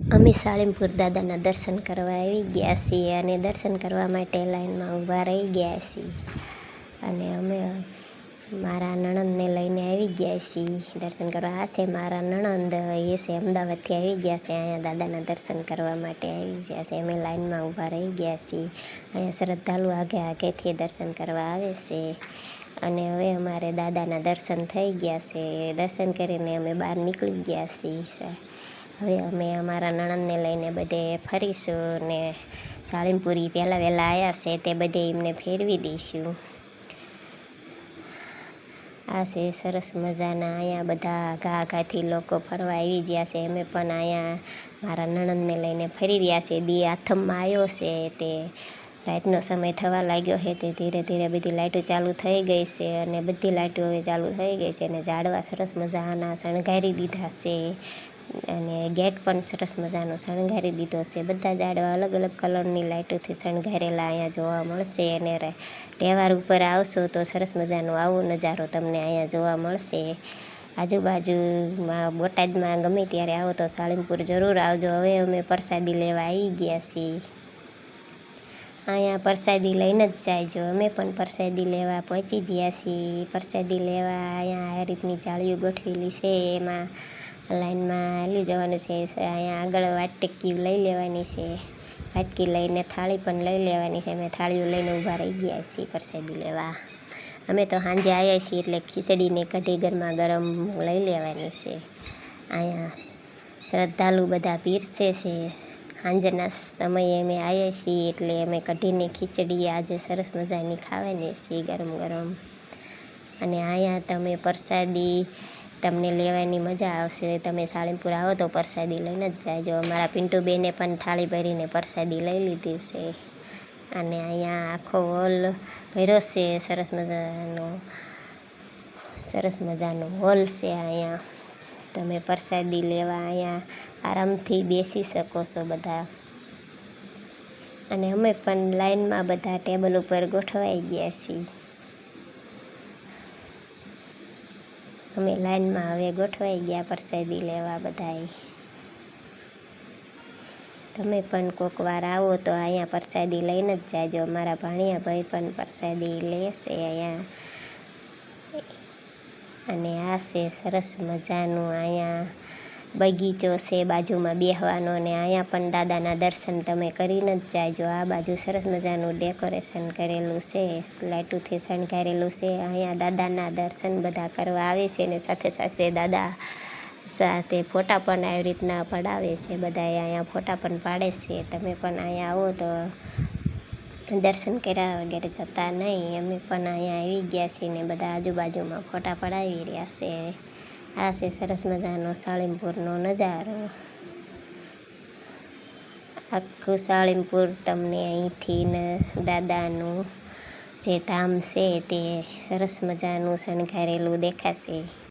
અમે સાળીમપુર દાદાના દર્શન કરવા આવી ગયા છીએ અને દર્શન કરવા માટે લાઈનમાં ઊભા રહી ગયા છીએ. અને અમે મારા નણંદને લઈને આવી ગયા છીએ. દર્શન કરવા આ છે મારા નણંદ, એ છે અમદાવાદથી આવી ગયા છે. અહીંયા દાદાના દર્શન કરવા માટે આવી ગયા છે. અમે લાઈનમાં ઊભા રહી ગયા છીએ. અહીંયા શ્રદ્ધાળુ આગે આગેથી દર્શન કરવા આવે છે. અને હવે અમારે દાદાના દર્શન થઈ ગયા છે. દર્શન કરીને અમે બહાર નીકળી ગયા છીએ. હવે અમે અમારા નણંદને લઈને બધે ફરીશું ને સાળીમપુરી પહેલાં વહેલા આવ્યા છે તે બધે એમને ફેરવી દઈશું. આ છે સરસ મજાના અહીંયા બધા ઘા ઘાથી લોકો ફરવા આવી ગયા છે. અમે પણ અહીંયા મારા નણંદને લઈને ફરી રહ્યા છે. દી આથમમાં આવ્યો છે તે. રાતનો સમય થવા લાગ્યો છે તે ધીરે ધીરે બધી લાઇટો ચાલુ થઈ ગઈ છે અને બધી લાઇટો હવે ચાલુ થઈ ગઈ છે અને ઝાડવા સરસ મજાના શણગારી દીધા છે. અને ગેટ પણ સરસ મજાનો શણગારી દીધો છે. બધા ઝાડવા અલગ અલગ કલરની લાઇટોથી શણગારેલા અહીંયા જોવા મળશે અને તહેવાર ઉપર આવશો તો સરસ મજાનો આવો નજારો તમને અહીંયા જોવા મળશે. આજુબાજુમાં બોટાદમાં ગમે ત્યારે આવો તો સાળીમપુર જરૂર આવજો. હવે અમે પ્રસાદી લેવા આવી ગયા છીએ. અહીંયા પ્રસાદી લઈને જ જાયજો. અમે પણ પ્રસાદી લેવા પહોંચી ગયા છીએ. પ્રસાદી લેવા અહીંયા આ રીતની જાળીઓ ગોઠવેલી છે. એમાં લાઈનમાં હાલી જવાનું છે. અહીંયા આગળ વાટકી લઈ લેવાની છે. વાટકી લઈને થાળી પણ લઈ લેવાની છે. અમે થાળીઓ લઈને ઊભા રહી ગયા છીએ પ્રસાદી લેવા. અમે તો સાંજે આવ્યા છીએ એટલે ખીચડીને કઢી ગરમા ગરમ લઈ લેવાની છે. અહીંયા શ્રદ્ધાળુ બધા પીરસે છે. સાંજના સમયે અમે આવ્યા છીએ એટલે અમે કઢીને ખીચડી આજે સરસ મજાની ખાવાની છીએ ગરમ ગરમ. અને અહીંયા તમે પ્રસાદી તમને લેવાની મજા આવશે. તમે સાળીમપુર આવો તો પ્રસાદી લઈને જ જાજો. અમારા પિન્ટુબેને પણ થાળી ભરીને પ્રસાદી લઈ લીધી છે. અને અહીંયા આખો હોલ ભર્યો છે. સરસ મજાનો સરસ મજાનો હોલ છે અહીંયા. તમે પ્રસાદી લેવા અહીંયા આરામથી બેસી શકો છો બધા. અને અમે પણ લાઈનમાં બધા ટેબલ ઉપર ગોઠવાઈ ગયા છીએ. અમે લાઈનમાં હવે ગોઠવાઈ ગયા પ્રસાદી લેવા બધાએ. તમે પણ કોક વાર આવો તો અહીંયા પ્રસાદી લઈને જ જાજો. અમારા ભાણિયા ભાઈ પણ પ્રસાદી લેશે અહીંયા. અને આ છે સરસ મજાનું અહીંયા બગીચો છે, બાજુમાં બેસવાનો ને અહીંયા પણ દાદાના દર્શન તમે કરીને જ જાજો. આ બાજુ સરસ મજાનું ડેકોરેશન કરેલું છે લાઇટોથી શણગારેલું છે. અહીંયા દાદાના દર્શન બધા કરવા આવે છે ને સાથે સાથે દાદા સાથે ફોટા પણ આવી રીતના પડાવે છે બધા અહીંયા ફોટા પણ પાડે છે. તમે પણ અહીંયા આવો તો દર્શન કર્યા વગેરે જતા નહીં. અમે પણ અહીંયા આવી ગયા છીએ ને બધા આજુબાજુમાં ફોટા પડાવી રહ્યા છે. આ છે સરસ મજાનો સાળીમપુરનો નજારો. આખું સાળીમપુર તમને અહીંથી ને દાદાનું જે ધામ છે તે સરસ મજાનું શણગારેલું દેખાશે.